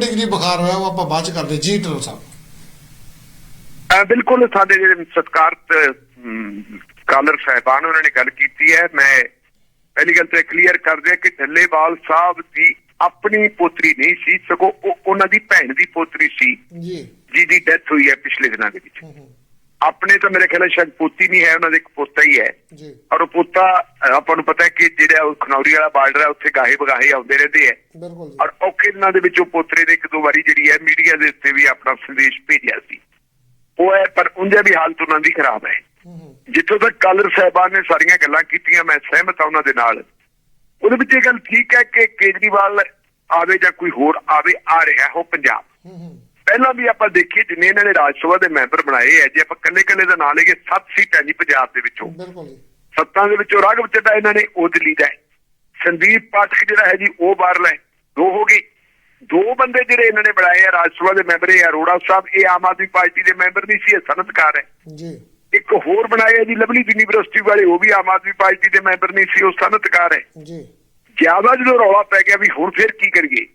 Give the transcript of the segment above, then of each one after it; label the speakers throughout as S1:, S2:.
S1: Degree ਬੁਖਾਰ ਹੋਇਆ ਉਹ ਆਪਾਂ ਬਾਅਦ ਚ ਕਰਦੇ ਜੀ ਢਿੱਲੋਂ ਸਾਹਿਬ।
S2: ਬਿਲਕੁਲ ਸਾਡੇ ਜਿਹੜੇ ਸਤਿਕਾਰਤ ਕਾਲਰ ਸਾਹਿਬਾਨ ਉਹਨਾਂ ਨੇ ਗੱਲ ਕੀਤੀ ਹੈ। ਮੈਂ ਪਹਿਲੀ ਗੱਲ ਤਾਂ ਕਲੀਅਰ ਕਰ ਦਿਆਂ ਕਿ ਢੱਲੇਵਾਲ ਸਾਹਿਬ ਦੀ ਆਪਣੀ ਪੋਤਰੀ ਨਹੀਂ ਸੀ ਸਗੋਂ ਉਹ ਉਹਨਾਂ ਦੀ ਭੈਣ ਦੀ ਪੋਤਰੀ ਸੀ।
S1: ਜੀ।
S2: ਜਿਹਦੀ ਡੈਥ ਹੋਈ ਹੈ ਪਿਛਲੇ ਦਿਨਾਂ ਦੇ ਵਿੱਚ। ਆਪਣੇ ਤਾਂ ਮੇਰੇ ਖਿਆਲ ਸ਼ਾਇਦ ਪੋਤੀ ਨਹੀਂ ਹੈ ਉਹਨਾਂ ਦੇ ਇੱਕ ਪੋਤਾ ਹੀ ਹੈ।
S1: ਜੀ।
S2: ਔਰ ਉਹ ਪੋਤਾ ਆਪਾਂ ਨੂੰ ਪਤਾ ਹੈ ਕਿ ਜਿਹੜਾ ਉਹ ਖਨੌਰੀ ਵਾਲਾ ਬਾਰਡਰ ਹੈ ਉੱਥੇ ਗਾਹੇ ਬਗਾਹੇ ਆਉਂਦੇ ਰਹਿੰਦੇ ਹੈ।
S1: ਬਿਲਕੁਲ
S2: ਔਰ ਔਖੇ ਦਿਨਾਂ ਦੇ ਵਿੱਚ ਉਹ ਪੋਤਰੇ ਨੇ ਇੱਕ ਦੋ ਵਾਰੀ ਜਿਹੜੀ ਹੈ ਮੀਡੀਆ ਦੇ ਉੱਤੇ ਵੀ ਆਪਣਾ ਸੰਦੇਸ਼ ਭੇਜਿਆ ਸੀ। ਉਹ ਹੈ ਪਰ ਉਂਝਾ ਵੀ ਹਾਲਤ ਉਹਨਾਂ ਦੀ ਖਰਾਬ ਹੈ। ਜਿੱਥੋਂ ਤੱਕ ਕਾਲਰ ਸਾਹਿਬਾਨ ਨੇ ਸਾਰੀਆਂ ਗੱਲਾਂ ਕੀਤੀਆਂ ਮੈਂ ਸਹਿਮਤ ਹਾਂ ਉਹਨਾਂ ਦੇ ਨਾਲ। ਉਹਦੇ ਵਿੱਚ ਇਹ ਗੱਲ ਠੀਕ ਹੈ ਕਿ ਕੇਜਰੀਵਾਲ ਆਵੇ ਜਾਂ ਕੋਈ ਹੋਰ ਆਵੇ ਆ ਰਿਹਾ ਉਹ ਪੰਜਾਬ।
S1: ਹੂੰ, ਹੂੰ,
S2: ਪਹਿਲਾਂ ਵੀ ਆਪਾਂ ਦੇਖੀਏ ਜਿੰਨੇ ਇਹਨਾਂ ਨੇ ਰਾਜ ਸਭਾ ਦੇ ਮੈਂਬਰ ਬਣਾਏ ਹੈ ਜੇ ਆਪਾਂ ਕੱਲੇ ਕੱਲੇ ਦਾ ਨਾਂ ਲਈਏ 7 ਸੀਟਾਂ ਜੀ ਪੰਜਾਬ ਦੇ ਵਿੱਚੋਂ।
S1: ਬਿਲਕੁਲ
S2: ਸੱਤਾਂ ਦੇ ਵਿੱਚੋਂ ਰਾਘਵ ਚੱਡਾ ਇਹਨਾਂ ਨੇ ਉਹ ਦਿੱਲੀ ਦਾ ਸੰਦੀਪ ਪਾਠਕ ਜਿਹੜਾ ਹੈ ਜੀ ਉਹ ਬਾਹਰ ਲੈ ਦੋ ਹੋ ਗਈ ਦੋ ਬੰਦੇ ਜਿਹੜੇ ਇਹਨਾਂ ਨੇ ਬਣਾਏ ਆ ਰਾਜ ਸਭਾ ਦੇ ਮੈਂਬਰ ਇਹ ਅਰੋੜਾ ਸਾਹਿਬ ਇਹ ਆਮ ਆਦਮੀ ਪਾਰਟੀ ਦੇ ਮੈਂਬਰ ਨਹੀਂ ਸੀ ਇਹ ਸਨਅਤਕਾਰ ਹੈ।
S1: ਜੀ।
S2: ਇੱਕ ਹੋਰ ਬਣਾਏ ਜੀ ਲਵਲੀ ਯੂਨੀਵਰਸਿਟੀ ਵਾਲੇ ਉਹ ਵੀ ਆਮ ਆਦਮੀ ਪਾਰਟੀ ਦੇ ਮੈਂਬਰ ਨਹੀਂ ਸੀ ਉਹ ਸਨਅਤਕਾਰ ਹੈ।
S1: ਜੀ।
S2: ਜ਼ਿਆਦਾ ਜਦੋਂ ਰੌਲਾ ਪੈ ਗਿਆ ਵੀ ਹੁਣ ਫਿਰ ਕੀ ਕਰੀਏ?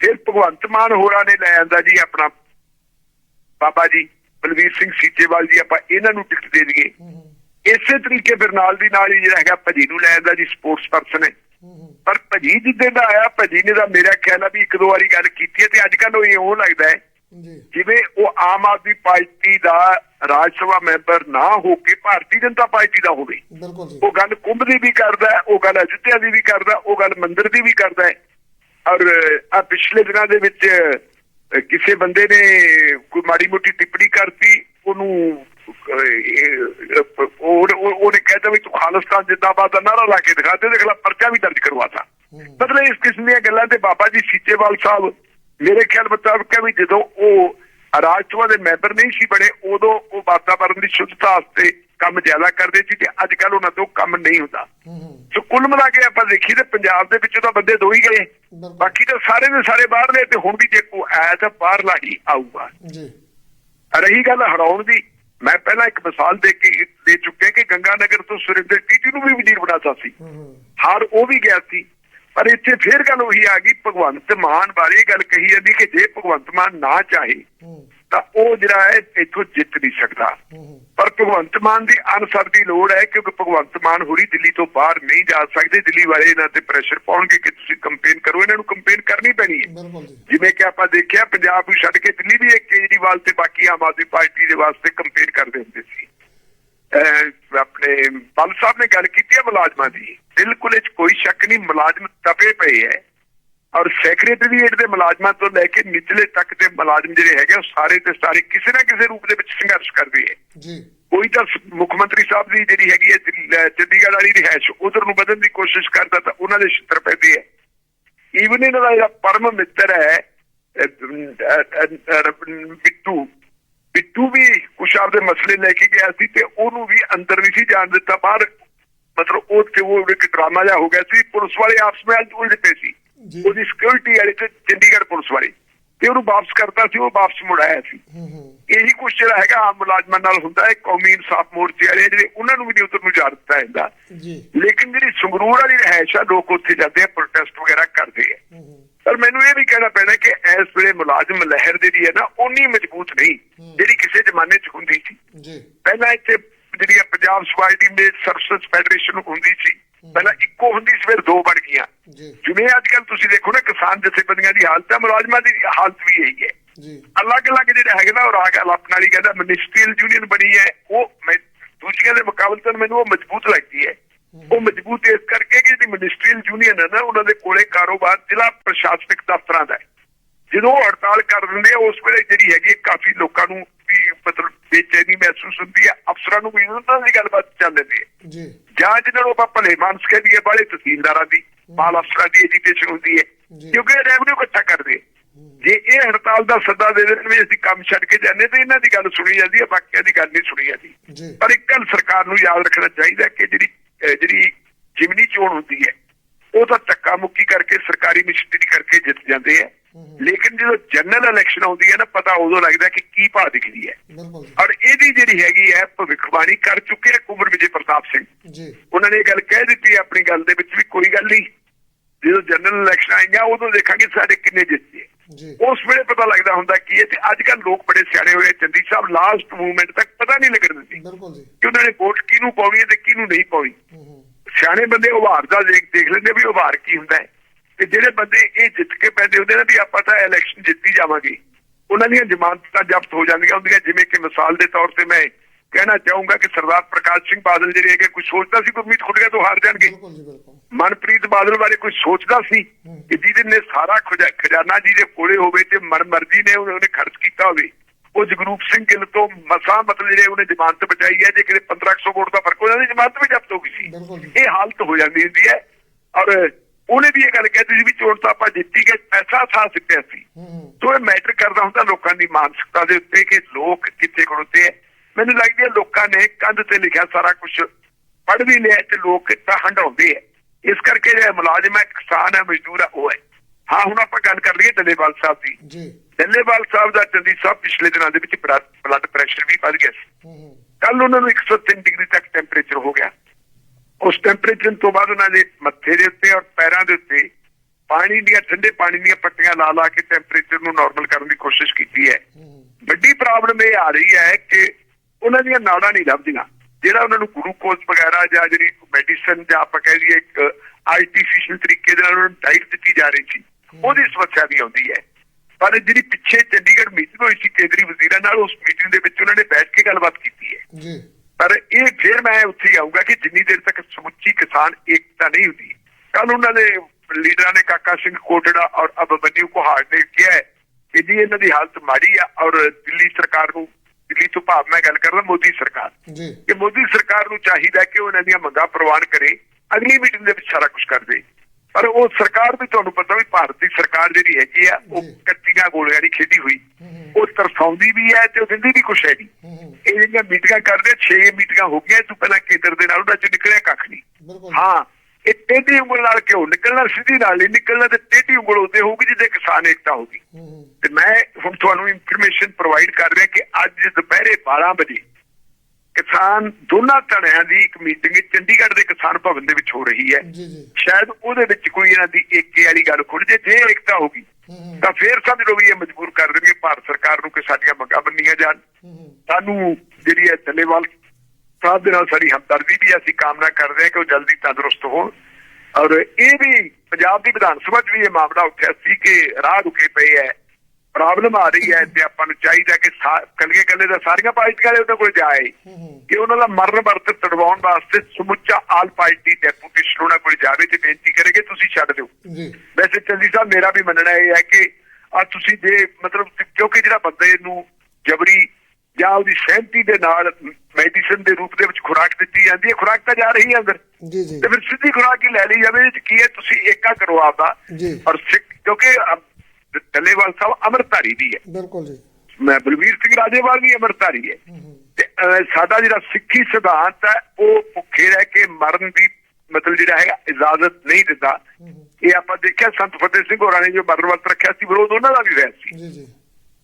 S2: ਫਿਰ ਭਗਵੰਤ ਮਾਨ ਹੋਰਾਂ ਨੇ ਲੈ ਆਂਦਾ ਜੀ ਆਪਣਾ। ਬਾਬਾ ਜੀ ਬਲਵੀਰ ਸਿੰਘ ਸੀਚੇਵਾਲ ਜੀ ਆਪਾਂ ਇਹਨਾਂ ਨੂੰ ਟਿਕਟ ਦੇ ਦਈਏ। ਇਸੇ ਤਰੀਕੇ ਫਿਰ ਨਾਲ ਦੀ ਨਾਲ ਹੀ ਜਿਹੜਾ ਹੈਗਾ ਭਜੀ ਨੂੰ ਲੈ ਆਂਦਾ ਜੀ ਸਪੋਰਟਸ ਪਰਸਨ ਹੈ ਪਰ ਭਜੀ ਜਿੱਦੇ ਦਾ ਆਇਆ ਭਜੀ ਨੇ ਤਾਂ ਮੇਰਾ ਖਿਆਲ ਆ ਵੀ ਇੱਕ ਦੋ ਵਾਰੀ ਗੱਲ ਕੀਤੀ ਹੈ ਤੇ ਅੱਜ ਕੱਲ ਉਹ ਇਉਂ ਲੱਗਦਾ ਹੈ। ਜਿਵੇਂ ਉਹ ਆਮ ਆਦਮੀ ਪਾਰਟੀ ਦਾ ਰਾਜ ਸਭਾ ਮੈਂਬਰ ਨਾ ਹੋ ਕੇ ਭਾਰਤੀ ਜਨਤਾ ਪਾਰਟੀ ਦਾ ਹੋਵੇ। ਉਹ ਗੱਲ ਕੁੰਭ ਦੀ ਵੀ ਕਰਦਾ ਉਹ ਗੱਲ ਅਯੁੱਧਿਆ ਦੀ ਵੀ ਕਰਦਾ ਉਹ ਗੱਲ ਮੰਦਿਰ ਦੀ ਵੀ ਕਰਦਾ ਹੈ। ਔਰ ਆ ਪਿਛਲੇ ਦਿਨਾਂ ਦੇ ਵਿੱਚ ਕਿਸੇ ਬੰਦੇ ਨੇ ਕੋਈ ਮਾੜੀ ਮੋਟੀ ਟਿੱਪਣੀ ਕਰਤੀ ਉਹਨੂੰ ਉਹਨੇ ਕਹਿਤਾ ਵੀ ਤੂੰ ਖਾਲਿਸਤਾਨ ਜਿੰਦਾਬਾਦ ਦਾ ਨਾਰਾ ਲਾ ਕੇ ਦਿਖਾ ਤੇ ਉਹਦੇ ਖਿਲਾਫ ਪਰਚਾ ਵੀ ਦਰਜ ਕਰਵਾਤਾ। ਮਤਲਬ ਇਸ ਕਿਸਮ ਦੀਆਂ ਗੱਲਾਂ ਤੇ ਬਾਬਾ ਜੀ ਸੀਚੇਵਾਲ ਸਾਹਿਬ ਮੇਰੇ ਖਿਆਲ ਮੁਤਾਬਕ ਹੈ ਵੀ ਜਦੋਂ ਉਹ ਰਾਜ ਸਭਾ ਦੇ ਮੈਂਬਰ ਨਹੀਂ ਸੀ ਬਣੇ ਉਦੋਂ ਉਹ ਵਾਤਾਵਰਣ ਦੀ ਸ਼ੁੱਧਤਾ ਵਾਸਤੇ ਕੰਮ ਜ਼ਿਆਦਾ ਕਰਦੇ ਸੀ ਤੇ ਅੱਜ ਕੱਲ ਉਹਨਾਂ ਤੋਂ ਕੰਮ ਨਹੀਂ ਹੁੰਦਾ। ਸੋ ਕੁੱਲ ਮਿਲਾ ਕੇ ਆਪਾਂ ਦੇਖੀਏ ਤੇ ਪੰਜਾਬ ਦੇ ਵਿੱਚੋਂ ਤਾਂ ਬੰਦੇ ਦੋ ਹੀ ਗਏ। ਬਾਕੀ ਤਾਂ ਸਾਰੇ ਦੇ ਸਾਰੇ ਬਾਹਰ ਨੇ ਤੇ ਹੁਣ ਵੀ ਜੇ ਕੋ ਆਇਆ ਤਾਂ ਬਾਹਰਲਾ ਹੀ ਆਊਗਾ।
S1: ਜੀ।
S2: ਰਹੀ ਗੱਲ ਹਰਾਉਣ ਦੀ ਮੈਂ ਪਹਿਲਾਂ ਇੱਕ ਮਿਸਾਲ ਦੇ ਕੇ ਦੇ ਚੁੱਕਿਆ ਕਿ ਗੰਗਾ ਨਗਰ ਤੋਂ ਸੁਰਿੰਦਰ ਟੀਟੀ ਨੂੰ ਵੀ ਵਜ਼ੀਰ ਬਣਾਤਾ ਸੀ। ਹਾਰ ਉਹ ਵੀ ਗਿਆ ਸੀ। ਪਰ ਇੱਥੇ ਫੇਰ ਗੱਲ ਉਹੀ ਆ ਗਈ ਭਗਵੰਤ ਮਾਨ ਬਾਰੇ ਗੱਲ ਕਹੀ ਜਾਂਦੀ ਕਿ ਜੇ ਭਗਵੰਤ ਮਾਨ ਨਾ ਚਾਹੇ ਤਾਂ ਉਹ ਜਿਹੜਾ ਹੈ ਇੱਥੋਂ ਜਿੱਤ ਨਹੀਂ ਸਕਦਾ। ਪਰ ਭਗਵੰਤ ਮਾਨ ਦੀ ਅਨਸਰ ਦੀ ਲੋੜ ਹੈ ਕਿਉਂਕਿ ਭਗਵੰਤ ਮਾਨ ਹੋਰੀ ਦਿੱਲੀ ਤੋਂ ਬਾਹਰ ਨਹੀਂ ਜਾ ਸਕਦੇ। ਦਿੱਲੀ ਵਾਲੇ ਇਹਨਾਂ ਤੇ ਪ੍ਰੈਸ਼ਰ ਪਾਉਣਗੇ ਕਿ ਤੁਸੀਂ ਕੰਪੇਨ ਕਰੋ। ਇਹਨਾਂ ਨੂੰ ਕੰਪੇਨ ਕਰਨੀ ਪੈਣੀ ਹੈ। ਜਿਵੇਂ ਕਿ ਆਪਾਂ ਦੇਖਿਆ ਪੰਜਾਬ ਨੂੰ ਛੱਡ ਕੇ ਦਿੱਲੀ ਵੀ ਇੱਕ ਕੇਜਰੀਵਾਲ ਤੇ ਬਾਕੀ ਆਮ ਆਦਮੀ ਪਾਰਟੀ ਦੇ ਵਾਸਤੇ ਕੰਪੇਨ ਕਰਦੇ ਹੁੰਦੇ ਸੀ। ਆਪਣੇ ਬਲ ਸਾਹਿਬ ਨੇ ਗੱਲ ਕੀਤੀ ਹੈ ਮੁਲਾਜ਼ਮਾਂ ਦੀ। ਬਿਲਕੁਲ ਇਹ ਕੋਈ ਸ਼ੱਕ ਨਹੀਂ ਮੁਲਾਜ਼ਮ ਤਪੇ ਪਏ ਹੈ। ਔਰ ਸੈਕਟਰੀਏਟ ਦੇ ਮੁਲਾਜ਼ਮਾਂ ਤੋਂ ਲੈ ਕੇ ਨਿਚਲੇ ਤੱਕ ਦੇ ਮੁਲਾਜ਼ਮ ਜਿਹੜੇ ਹੈਗੇ ਉਹ ਸਾਰੇ ਤੇ ਸਾਰੇ ਕਿਸੇ ਨਾ ਕਿਸੇ ਰੂਪ ਦੇ ਵਿੱਚ ਸੰਘਰਸ਼ ਕਰਦੇ ਹੈ
S1: ਜੀ।
S2: ਕੋਈ ਤਾਂ ਮੁੱਖ ਮੰਤਰੀ ਸਾਹਿਬ ਦੀ ਜਿਹੜੀ ਹੈਗੀ ਹੈ ਚੰਡੀਗੜ੍ਹ ਵਾਲੀ ਰਿਹਾਇਸ਼ ਉਧਰ ਨੂੰ ਬਦਲਣ ਦੀ ਕੋਸ਼ਿਸ਼ ਕਰਦਾ ਤਾਂ ਉਹਨਾਂ ਦੇ ਛਿੱਤਰ ਪੈਂਦੇ ਹੈ ਈਵਨ ਇਹਨਾਂ ਦਾ ਜਿਹੜਾ ਪਰਮ ਮਿੱਤਰ ਹੈ ਬਿੱਟੂ ਬਿੱਟੂ ਵੀ ਕੁਛ ਆਪਦੇ ਮਸਲੇ ਲੈ ਕੇ ਗਿਆ ਸੀ ਤੇ ਉਹਨੂੰ ਵੀ ਅੰਦਰ ਨਹੀਂ ਸੀ ਜਾਣ ਦਿੱਤਾ ਬਾਹਰ। ਮਤਲਬ ਉਹ ਤੇ ਉਹ ਇੱਕ ਡਰਾਮਾ ਜਿਹਾ ਹੋ ਗਿਆ ਸੀ ਪੁਲਿਸ ਵਾਲੇ ਆਪਸ ਵਿੱਚ ਉਲਝ ਪਏ ਸੀ। ਉਹਦੀ ਸਿਕਿਉਰਿਟੀ ਤੇ ਚੰਡੀਗੜ੍ਹ ਪੁਲਿਸ ਵਾਲੇ। ਤੇ ਉਹਨੂੰ ਵਾਪਸ ਕਰਤਾ ਸੀ ਉਹ ਵਾਪਸ ਮੁੜਾਇਆ ਸੀ। ਇਹੀ ਕੁਛ ਜਿਹੜਾ ਹੈਗਾ ਆਮ ਮੁਲਾਜ਼ਮਾਂ ਨਾਲ ਹੁੰਦਾ ਹੈ ਕੌਮੀ ਇਨਸਾਫ ਮੋਰਚੇ ਵਾਲੇ ਜਿਹੜੇ ਉਹਨਾਂ ਨੂੰ ਵੀ ਉਧਰ ਨੂੰ ਜਾ ਦਿੱਤਾ ਜਾਂਦਾ। ਲੇਕਿਨ ਜਿਹੜੀ ਸੰਗਰੂਰ ਵਾਲੀ ਰਹਿائش ਆ ਲੋਕ ਉੱਥੇ ਜਾਂਦੇ ਆ ਪ੍ਰੋਟੈਸਟ ਵਗੈਰਾ ਕਰਦੇ ਆ। ਪਰ ਮੈਨੂੰ ਇਹ ਵੀ ਕਹਿਣਾ ਪੈਣਾ ਕਿ ਇਸ ਵੇਲੇ ਮੁਲਾਜ਼ਮ ਲਹਿਰ ਜਿਹੜੀ ਹੈ ਨਾ ਉਨੀ ਮਜ਼ਬੂਤ ਨਹੀਂ ਜਿਹੜੀ ਕਿਸੇ ਜ਼ਮਾਨੇ 'ਚ ਹੁੰਦੀ ਸੀ।
S1: ਜੀ।
S2: ਪਹਿਲਾਂ ਇੱਥੇ ਜਿਹੜੀ Punjab subordinate service federation ਹੁੰਦੀ ਸੀ ਪਹਿਲਾਂ ਇੱਕੋ ਹੁੰਦੀ ਸੀ ਫਿਰ ਦੋ ਬਣ ਗਈਆਂ। ਜਿਵੇਂ ਅੱਜ ਕੱਲ ਤੁਸੀਂ ਦੇਖੋ ਨਾ ਕਿਸਾਨ ਜਥੇਬੰਦੀਆਂ ਦੀ ਹਾਲਤ ਹੈ ਮੁਲਾਜ਼ਮਾਂ ਦੀ ਹਾਲਤ ਵੀ ਇਹੀ ਹੈ। ਅਲੱਗ-ਅਲੱਗ ਜਿਹੜੇ ਹੈਗੇ ਨਾ ਉਹ ਰਾਗ ਆਪਣ ਵਾਲੀ ਕਹਿੰਦਾ ਮਿਨਿਸਟਰੀਅਲ ਯੂਨੀਅਨ ਬਣੀ ਹੈ। ਉਹ ਮੈਂ ਦੂਜੀਆਂ ਦੇ ਮੁਕਾਬਲੇ ਤੋਂ ਮੈਨੂੰ ਉਹ ਮਜ਼ਬੂਤ ਲੱਗਦੀ ਹੈ। ਉਹ ਮਜ਼ਬੂਤ ਇਸ ਕਰਕੇ ਕਿ ਜਿਹੜੀ ਮਿਨਿਸਟਰੀਅਲ ਯੂਨੀਅਨ ਹੈ ਨਾ ਉਹਨਾਂ ਦੇ ਕੋਲੇ ਕਾਰੋਬਾਰ ਜ਼ਿਲ੍ਹਾ ਪ੍ਰਸ਼ਾਸਨਿਕ ਦਫ਼ਤਰਾਂ ਦਾ ਹੈ। ਜਦੋਂ ਉਹ ਹੜਤਾਲ ਕਰ ਦਿੰਦੇ ਆ ਉਸ ਵੇਲੇ ਜਿਹੜੀ ਹੈਗੀ ਹੈ, ਕਾਫੀ ਲੋਕਾਂ ਨੂੰ ਵੀ ਮਤਲਬ ਬੇਚੈਨੀ ਮਹਿਸੂਸ ਹੁੰਦੀ ਹੈ ਅਫਸਰਾਂ ਨੂੰ ਵੀ ਉਹਨਾਂ ਦੀ ਗੱਲਬਾਤ ਚੱਲ ਰਹੀ ਹੈ
S1: ਜੀ।
S2: ਜਾਂ ਜਿਹਨਾਂ ਨੂੰ ਆਪਾਂ ਭਲੇ ਮਾਨਸ ਕਹਿ ਦਈਏ ਬਾਲੇ ਤਹਿਸੀਲਦਾਰਾਂ ਦੀ ਮਾਲ ਅਫਸਰਾਂ ਦੀ ਐਜੀਟੇਸ਼ਨ ਹੁੰਦੀ ਹੈ। ਕਿਉਂਕਿ ਰੈਵਨਿਊ ਇਕੱਠਾ ਕਰਦੇ ਜੇ ਇਹ ਹੜਤਾਲ ਦਾ ਸੱਦਾ ਦੇ ਦੇਣ ਵੀ ਅਸੀਂ ਕੰਮ ਛੱਡ ਕੇ ਜਾਂਦੇ ਤੇ ਇਹਨਾਂ ਦੀ ਗੱਲ ਸੁਣੀ ਜਾਂਦੀ ਹੈ ਬਾਕੀਆਂ ਦੀ ਗੱਲ ਨਹੀਂ ਸੁਣੀ ਜਾਂਦੀ। ਪਰ ਇੱਕ ਗੱਲ ਸਰਕਾਰ ਨੂੰ ਯਾਦ ਰੱਖਣਾ ਚਾਹੀਦਾ ਕਿ ਜਿਹੜੀ ਜਿਹੜੀ ਜਿਮਨੀ ਚੋਣ ਹੁੰਦੀ ਹੈ ਉਹ ਤਾਂ ਧੱਕਾ ਮੁੱਕੀ ਕਰਕੇ ਸਰਕਾਰੀ ਮਸ਼ੀਨਰੀ ਕਰਕੇ ਜਿੱਤ ਜਾਂਦੇ ਆ। ਲੇਕਿਨ ਜਦੋਂ ਜਨਰਲ ਇਲੈਕਸ਼ਨ ਆਉਂਦੀ ਹੈ ਨਾ ਪਤਾ ਉਦੋਂ ਲੱਗਦਾ ਕਿ ਕੀ ਭਾਅ ਦਿਖਦੀ ਹੈ। ਔਰ ਇਹਦੀ ਜਿਹੜੀ ਹੈਗੀ ਹੈ ਭਵਿੱਖਬਾਣੀ ਕਰ ਚੁੱਕੇ ਹੈ ਕੁਮਰ ਵਿਜੇ ਪ੍ਰਤਾਪ ਸਿੰਘ।
S1: ਜੀ।
S2: ਉਹਨਾਂ ਨੇ ਇਹ ਗੱਲ ਕਹਿ ਦਿੱਤੀ ਆਪਣੀ ਗੱਲ ਦੇ ਵਿੱਚ ਵੀ ਕੋਈ ਗੱਲ ਨਹੀਂ। ਜਦੋਂ ਜਨਰਲ ਇਲੈਕਸ਼ਨ ਆਈਆਂ ਉਦੋਂ ਦੇਖਾਂਗੇ ਸਾਡੇ ਕਿੰਨੇ ਜਿੱਤੇ ਉਸ ਵੇਲੇ ਪਤਾ ਲੱਗਦਾ ਹੁੰਦਾ ਕੀ ਹੈ ਤੇ ਅੱਜ ਕੱਲ ਲੋਕ ਬੜੇ ਸਿਆਣੇ ਹੋਏ। ਚੰਦੀ ਸਾਹਿਬ ਲਾਸਟ ਮੂਵਮੈਂਟ ਤੱਕ ਪਤਾ ਨਹੀਂ ਲੱਗਣ ਦਿੰਦੀ।
S1: ਬਿਲਕੁਲ ਜੀ।
S2: ਕਿ ਉਹਨਾਂ ਨੇ ਵੋਟ ਕਿਹਨੂੰ ਪਾਉਣੀ ਹੈ ਤੇ ਕਿਹਨੂੰ ਨਹੀਂ ਪਾਉਣੀ।
S1: ਹੂੰ ਹੂੰ।
S2: ਸਿਆਣੇ ਬੰਦੇ ਉਭਾਰ ਦਾ ਦੇਖ ਦੇਖ ਲੈਂਦੇ ਵੀ ਉਭਾਰ ਕੀ ਹੁੰਦਾ ਹੈ। ਤੇ ਜਿਹੜੇ ਬੰਦੇ ਇਹ ਜਿੱਤ ਕੇ ਪੈਂਦੇ ਹੁੰਦੇ ਨੇ ਵੀ ਆਪਾਂ ਤਾਂ ਇਲੈਕਸ਼ਨ ਜਿੱਤੀ ਜਾਵਾਂਗੇ ਉਹਨਾਂ ਦੀਆਂ ਜ਼ਮਾਨਤਾਂ ਜ਼ਬਤ ਹੋ ਜਾਂਦੀਆਂ ਹੁੰਦੀਆਂ। ਜਿਵੇਂ ਕਿ ਮਿਸਾਲ ਦੇ ਤੌਰ ਤੇ ਮੈਂ ਕਹਿਣਾ ਚਾਹੂੰਗਾ ਕਿ ਸਰਦਾਰ ਪ੍ਰਕਾਸ਼ ਸਿੰਘ ਬਾਦਲ ਜਿਹੜੇ ਹੈਗੇ ਕੋਈ ਸੋਚਦਾ ਸੀ ਗੁਰਮੀਤ ਖੁੱਡੀਆਂ ਤੋਂ ਹਾਰ ਜਾਣਗੇ?
S1: ਜੀ
S2: ਮਨਪ੍ਰੀਤ ਬਾਦਲ ਬਾਰੇ ਕੋਈ ਸੋਚਦਾ ਸੀ ਕਿ ਜਿਹਦੇ ਨੇ ਸਾਰਾ ਖੁਜਾ- ਖਜ਼ਾਨਾ ਜਿਹਦੇ ਕੋਲੇ ਹੋਵੇ ਤੇ ਮਨਮਰਜ਼ੀ ਨੇ ਉਹਨੇ ਖਰਚ ਕੀਤਾ ਹੋਵੇ? ਉਹ ਜਗਰੂਪ ਸਿੰਘ ਗਿੱਲ ਤੋਂ ਮਸਾ ਮਤਲਬ ਜਿਹੜੇ ਉਹਨੇ ਜ਼ਮਾਨਤ ਬਚਾਈ ਹੈ ਜੇ ਕਿਤੇ 1500 ਵੋਟ ਦਾ ਫ਼ਰਕ ਉਹਨਾਂ ਦੀ ਜ਼ਮਾਨਤ ਵੀ ਜ਼ਬਤ ਹੋ ਗਈ ਸੀ।
S1: ਜੀ।
S2: ਇਹ ਹਾਲਤ ਹੋ ਜਾਂਦੀ ਹੁੰਦੀ ਹੈ। ਔਰ ਉਹਨੇ ਵੀ ਇਹ ਗੱਲ ਕਹਿਤੀ ਸੀ ਵੀ ਚੋਣ ਤਾਂ ਆਪਾਂ ਜਿੱਤੀ ਗਏ ਪੈਸਾ ਥਾ ਸਿੱਟਿਆ ਸੀ। ਸੋ ਇਹ ਮੈਟਰ ਕਰਦਾ ਹੁੰਦਾ ਲੋਕਾਂ ਦੀ ਮਾਨਸਿਕਤਾ ਦੇ ਉੱਤੇ ਕਿ ਲੋਕ ਕਿੱਥੇ ਖੜੋਤੇ ਹੈ। ਮੈਨੂੰ ਲੱਗਦੀ ਹੈ ਲੋਕਾਂ ਨੇ ਕੰਧ ਤੇ ਲਿਖਿਆ ਸਾਰਾ ਕੁਝ ਪੜ੍ਹ ਵੀ ਲਿਆ ਤੇ ਲੋਕ ਤਾਂ ਹੰਡਾਉਂਦੇ ਹੈ। ਇਸ ਕਰਕੇ ਜਿਹੜਾ ਮੁਲਾਜ਼ਮ ਹੈ ਕਿਸਾਨ ਹੈ ਮਜ਼ਦੂਰ ਹੈ ਉਹ ਹੈ। ਹਾਂ ਹੁਣ ਆਪਾਂ ਗੱਲ ਕਰ ਲਈਏ ਡੱਲੇਵਾਲ ਸਾਹਿਬ ਦੀ।
S1: ਜੀ।
S2: ਡੱਲੇਵਾਲ ਸਾਹਿਬ ਦਾ ਚੰਦੀ ਸਾਹਿਬ ਪਿਛਲੇ ਦਿਨਾਂ ਦੇ ਵਿੱਚ ਬਲੱਡ ਪ੍ਰੈਸ਼ਰ ਵੀ ਵੱਧ ਗਿਆ ਸੀ। ਕੱਲ ਉਹਨਾਂ ਨੂੰ 103 ਡਿਗਰੀ ਤੱਕ ਟੈਂਪਰੇਚਰ ਹੋ ਗਿਆ। ਉਸ ਟੈਂਪਰੇਚਰ ਤੋਂ ਬਾਅਦ ਉਹਨਾਂ ਦੇ ਮੱਥੇ ਦੇ ਉੱਤੇ ਔਰ ਪੈਰਾਂ ਦੇ ਉੱਤੇ ਪਾਣੀ ਦੀਆਂ, ਠੰਡੇ ਪਾਣੀ ਦੀਆਂ ਪੱਟੀਆਂ ਲਾ ਲਾ ਕੇ ਟੈਂਪਰੇਚਰ ਨੂੰ ਨਾਰਮਲ ਕਰਨ ਦੀ ਕੋਸ਼ਿਸ਼ ਕੀਤੀ ਹੈ। ਵੱਡੀ ਪ੍ਰੋਬਲਮ ਇਹ ਆ ਰਹੀ ਹੈ ਕਿ ਉਹਨਾਂ ਦੀਆਂ ਨਾੜਾਂ ਨਹੀਂ ਲੱਭਦੀਆਂ। ਜਿਹੜਾ ਉਹਨਾਂ ਨੂੰ ਗਲੂਕੋਜ਼ ਵਗੈਰਾ ਜਾਂ ਜਿਹੜੀ ਮੈਡੀਸਨ ਜਾਂ ਆਪਾਂ ਕਹਿ ਲਈਏ ਇੱਕ ਆਰਟੀਫੀਸ਼ੀਅਲ ਤਰੀਕੇ ਦੇ ਨਾਲ ਉਹਨਾਂ ਨੂੰ ਡਾਈਟ ਦਿੱਤੀ ਜਾ ਰਹੀ ਸੀ, ਉਹਦੀ ਸਮੱਸਿਆ ਵੀ ਆਉਂਦੀ ਹੈ। ਪਰ ਜਿਹੜੀ ਪਿੱਛੇ ਚੰਡੀਗੜ੍ਹ ਮੀਟਿੰਗ ਹੋਈ ਸੀ, ਕੇਂਦਰੀ ਵਜ਼ੀਰਾਂ ਨਾਲ ਉਸ ਮੀਟਿੰਗ ਦੇ ਵਿੱਚ ਉਹਨਾਂ ਨੇ ਬੈਠ ਕੇ ਗੱਲਬਾਤ ਕੀਤੀ ਹੈ।
S1: ਜੀ।
S2: ਪਰ ਇਹ ਫਿਰ ਮੈਂ ਉੱਥੇ ਆਊਂਗਾ ਕਿ ਜਿੰਨੀ ਦੇਰ ਤੱਕ ਸਮੁੱਚੀ ਕਿਸਾਨ ਏਕਤਾ ਨਹੀਂ ਹੁੰਦੀ। ਕੱਲ ਉਹਨਾਂ ਦੇ ਲੀਡਰਾਂ ਨੇ ਕਾਕਾ ਸਿੰਘ ਕੋਟੜਾ ਔਰ ਅਬਬਨੀੂ ਕੋਹਾੜ ਨੇ ਕਿਹਾ ਹੈ ਕਿ ਜੀ ਇਹਨਾਂ ਦੀ ਹਾਲਤ ਮਾੜੀ ਆ ਔਰ ਦਿੱਲੀ ਸਰਕਾਰ ਨੂੰ ਦਿੱਲੀ ਤੋਂ ਭਾਵ ਮੈਂ ਗੱਲ ਕਰਦਾ ਮੋਦੀ ਸਰਕਾਰ।
S1: ਜੀ।
S2: ਕਿ ਮੋਦੀ ਸਰਕਾਰ ਨੂੰ ਚਾਹੀਦਾ ਕਿ ਉਹ ਇਹਨਾਂ ਦੀਆਂ ਮੰਗਾਂ ਪ੍ਰਵਾਨ ਕਰੇ ਅਗਲੀ ਮੀਟਿੰਗ ਦੇ ਵਿੱਚ ਸਾਰਾ ਕੁਝ ਕਰ ਦੇ। ਪਰ ਉਹ ਸਰਕਾਰ ਵੀ ਤੁਹਾਨੂੰ ਪਤਾ ਵੀ ਭਾਰਤ ਦੀ ਸਰਕਾਰ ਜਿਹੜੀ ਹੈਗੀ ਆ ਉਹ। ਕੱਚੀਆਂ ਗੋਲੀਆਂ ਦੀ ਖੇਡੀ ਹੋਈ।
S1: ਹੂੰ ਹੂੰ।
S2: ਉਹ ਤਰਸਾਉਂਦੀ ਵੀ ਹੈ ਤੇ ਉਹ ਦਿੰਦੀ ਵੀ ਕੁਛ ਹੈ ਨਹੀਂ।
S1: ਹੂੰ ਹੂੰ।
S2: ਇਹ ਜਿਹੜੀਆਂ ਮੀਟਿੰਗਾਂ ਕਰਦੇ 6 ਮੀਟਿੰਗਾਂ ਹੋ ਗਈਆਂ ਇਹ ਤੋਂ ਪਹਿਲਾਂ ਕੇਂਦਰ ਦੇ ਨਾਲ ਉਹਨਾਂ ਚ ਨਿਕਲਿਆ ਕੱਖ ਨਹੀਂ। ਹਾਂ ਇਹ ਟੇਢੀ ਉਂਗਲ ਨਾਲ ਕਿਉਂ? ਨਿਕਲਣਾ ਸਿੱਧੀ ਨਾਲ ਨਹੀਂ ਨਿਕਲਣਾ ਤੇ ਟੇਢੀ ਉਂਗਲ ਉੱਤੇ ਹੋਊਗੀ ਜਿੱਦੇ ਕਿਸਾਨ ਏਕਤਾ ਹੋਊਗੀ।
S1: ਹੂੰ ਹੂੰ।
S2: ਤੇ ਮੈਂ ਹੁਣ ਤੁਹਾਨੂੰ ਇਨਫੋਰਮੇਸ਼ਨ ਪ੍ਰੋਵਾਈਡ ਕਰ ਰਿਹਾ ਕਿ ਅੱਜ ਦੁਪਹਿਰੇ 12 ਵਜੇ ਕਿਸਾਨ ਦੋਨਾਂ ਧੜਿਆਂ ਦੀ ਇੱਕ ਮੀਟਿੰਗ ਚੰਡੀਗੜ੍ਹ ਦੇ ਕਿਸਾਨ ਭਵਨ ਦੇ ਵਿੱਚ ਹੋ ਰਹੀ ਹੈ। ਸ਼ਾਇਦ ਉਹਦੇ ਵਿੱਚ ਕੋਈ ਇਹਨਾਂ ਦੀ ਏਕੇ ਵਾਲੀ ਗੱਲ ਖੁੱਲ ਜੇ ਜੇ ਹੋਗੀ
S1: ਹੂੰ ਹੂੰ।
S2: ਤਾਂ ਫੇਰ ਸਮਝ ਲਓ ਵੀ ਇਹ ਮਜਬੂਰ ਕਰ ਦੇਣਗੇ ਭਾਰਤ ਸਰਕਾਰ ਨੂੰ ਕਿ ਸਾਡੀਆਂ ਮੰਗਾਂ ਮੰਨੀਆਂ ਜਾਣ। ਸਾਨੂੰ ਜਿਹੜੀ ਹੈ ਧੰਨੇਵਾਲ ਸਾਹਿਬ ਦੇ ਨਾਲ ਸਾਡੀ ਹਮਦਰਦੀ ਵੀ। ਅਸੀਂ ਕਾਮਨਾ ਕਰਦੇ ਹਾਂ ਕਿ ਉਹ ਜਲਦੀ ਤੰਦਰੁਸਤ ਹੋਣ। ਔਰ ਇਹ ਵੀ ਪੰਜਾਬ ਦੀ ਵਿਧਾਨ ਸਭਾ 'ਚ ਵੀ ਇਹ ਮਾਮਲਾ ਉੱਠਿਆ ਸੀ ਕਿ ਰਾਹ ਰੁਕੇ ਪਏ ਹੈ। ਪ੍ਰੋਬਲਮ ਆ ਰਹੀ ਹੈ ਤੇ ਆਪਾਂ ਨੂੰ ਚਾਹੀਦਾ ਕਿ ਕੱਲੇ ਕੱਲੇ ਦਾ ਸਾਰੀਆਂ ਪਾਰਟੀਆਂ ਵਾਲੇ ਉਹਨਾਂ ਕੋਲ ਜਾਏ। ਕਿ ਉਹਨਾਂ ਦਾ ਮਰਨ ਵਰਤ ਤੜਵਾਉਣ ਵਾਸਤੇ ਸਮੁੱਚਾ ਆਲ ਪਾਰਟੀ ਡੈਪੂਟੇਸ਼ਨ ਉਹਨਾਂ ਕੋਲ ਜਾਵੇ ਤੇ ਬੇਨਤੀ ਕਰੇ ਕਿ ਤੁਸੀਂ ਛੱਡ ਦਿਓ। ਵੈਸੇ ਚੰਦੀ ਸਾਹਿਬ ਮੇਰਾ ਵੀ ਮੰਨਣਾ ਇਹ ਹੈ ਕਿ ਆ ਤੁਸੀਂ ਜੇ ਮਤਲਬ ਕਿਉਂਕਿ ਜਿਹੜਾ ਬੰਦੇ ਨੂੰ ਜਬਰੀ ਜਾਂ ਉਹਦੀ ਸਹਿਮਤੀ ਦੇ ਨਾਲ ਮੈਡੀਸਨ ਦੇ ਰੂਪ ਦੇ ਵਿੱਚ ਖੁਰਾਕ ਦਿੱਤੀ ਜਾਂਦੀ ਹੈ ਖੁਰਾਕ ਤਾਂ ਜਾ ਰਹੀ ਹੈ ਅੰਦਰ।
S1: ਜੀ ਜੀ।
S2: ਤੇ ਫਿਰ ਸਿੱਧੀ ਖੁਰਾਕ ਹੀ ਲੈ ਲਈ ਜਾਵੇ ਕੀ ਹੈ ਤੁਸੀਂ ਏਕਾ ਕਰੋ ਆਪਦਾ। ਔਰ ਕਿਉਂਕਿ ਅ, ਡੱਲੇਵਾਲ ਸਾਹਿਬ ਅਮਰਤਾਰੀ ਦੀ ਹੈ।
S1: ਬਿਲਕੁਲ ਜੀ।
S2: ਮੈਂ ਬਲਵੀਰ ਸਿੰਘ ਰਾਜੇਵਾਲ ਵੀ ਅਮਰਤਾਰੀ ਹੈ। ਤੇ ਸਾਡਾ ਜਿਹੜਾ ਸਿੱਖੀ ਸਿਧਾਂਤ ਹੈ ਉਹ ਭੁੱਖੇ ਰਹਿ ਕੇ ਮਰਨ ਦੀ ਮਤਲਬ ਜਿਹੜਾ ਹੈਗਾ ਇਜਾਜ਼ਤ ਨਹੀਂ ਦਿੰਦਾ। ਇਹ ਆਪਾਂ ਦੇਖਿਆ ਸੰਤ ਫਤਿਹ ਸਿੰਘ ਹੋਰਾਂ ਨੇ ਜੋ ਮਰਨ ਵਰਤ ਰੱਖਿਆ ਸੀ ਵਿਰੋਧ ਉਹਨਾਂ ਦਾ ਵੀ ਹੋਇਆ ਸੀ।
S1: ਜੀ ਜੀ।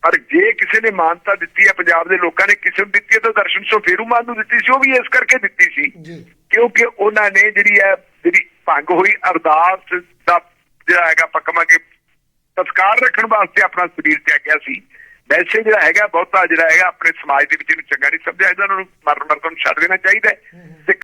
S2: ਪਰ ਜੇ ਕਿਸੇ ਨੇ ਮਾਨਤਾ ਦਿੱਤੀ ਹੈ ਪੰਜਾਬ ਦੇ ਲੋਕਾਂ ਨੇ ਕਿਸੇ ਨੂੰ ਦਿੱਤੀ ਹੈ ਤਾਂ ਦਰਸ਼ਨ ਸੋ ਫੇਰੂਮਾਨ ਨੂੰ ਦਿੱਤੀ ਸੀ ਉਹ ਵੀ ਇਸ ਕਰਕੇ ਦਿੱਤੀ ਸੀ। ਕਿਉਂਕਿ ਉਹਨਾਂ ਨੇ ਜਿਹੜੀ ਹੈ ਜਿਹੜੀ ਭੰਗ ਹੋਈ ਅਰਦਾਸ ਦਾ ਜਿਹੜਾ ਹੈਗਾ ਪੱਕਮਾ ਕੇ ਤਸਕਾਰ ਰੱਖਣ ਵਾਸਤੇ ਆਪਣਾ ਸਰੀਰ ਤਿਆਗਿਆ ਸੀ। ਵੈਸੇ ਜਿਹੜਾ ਹੈਗਾ, ਬਹੁਤਾ ਜਿਹੜਾ ਹੈਗਾ, ਆਪਣੇ ਸਮਾਜ ਦੇ ਵਿੱਚ ਇਹਨੂੰ ਚੰਗਾ ਨਹੀਂ ਸਮਝਿਆ ਇਹਨਾਂ ਨੂੰ ਮਰਨ ਮਰਨ ਨੂੰ ਛੱਡ ਦੇਣਾ ਚਾਹੀਦਾ ਤੇ